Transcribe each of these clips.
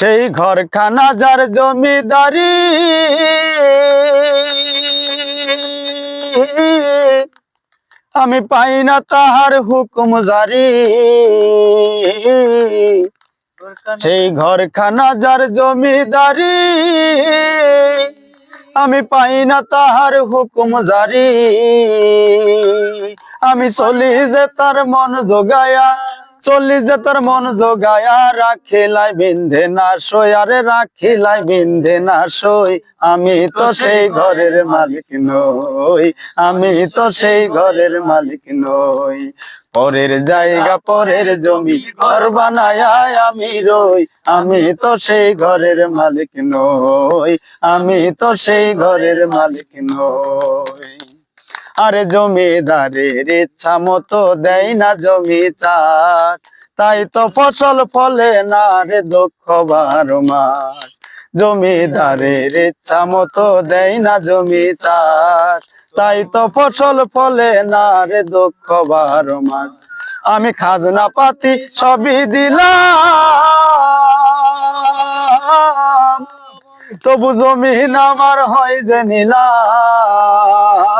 সেই ঘরখানা যার জমিদারি। আমি পাই না তাহার হুকুম জারি। সেই ঘরখানা যার জমিদারি। আমি পাই না তাহার হুকুম জারি। আমি চলি যে তার মন জোগায়া। চলি যে তার মন জোগায়া রাখিলাই বিন্ধে না সই, আরে রাখিলাই বিন্ধে না সই। আমি তো সেই ঘরের মালিক নই, আমি তো সেই ঘরের মালিক নই। পরের জায়গা, পরের জমি, ঘর বানায় আমি রই। আমি তো সেই ঘরের মালিক নই, আমি তো সেই ঘরের মালিক নই। আরে জমিদারের ইচ্ছা মতো দেয় না জমি চার তাই তো ফসল ফলে না রে দুঃখ বারো মাস। জমিদারের ইচ্ছা মতো দেয় না জমি চার তাই তো ফসল ফলে না রে দুঃখ বারো মাস। আমি খাজনা পাতি সবই দিলাম। তবু জমিন আমার হয় যে নিলাম।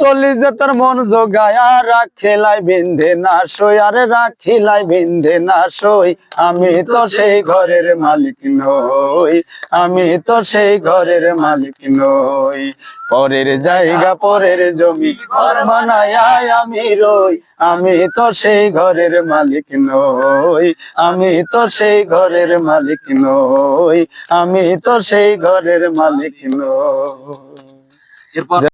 চলি যে তার মন জোগায়া রাখিলাই বিন্ধে না সই, আরে রাখিলাই বিন্ধে না সই। আমি তো সেই ঘরের মালিক নই, আমি তো সেই ঘরের মালিক নই। পরের জায়গা, পরের জমি বানায় আমি রই, আমি তো সেই ঘরের মালিক নই, আমি তো সেই ঘরের মালিক নই, আমি তো সেই ঘরের মালিক নই।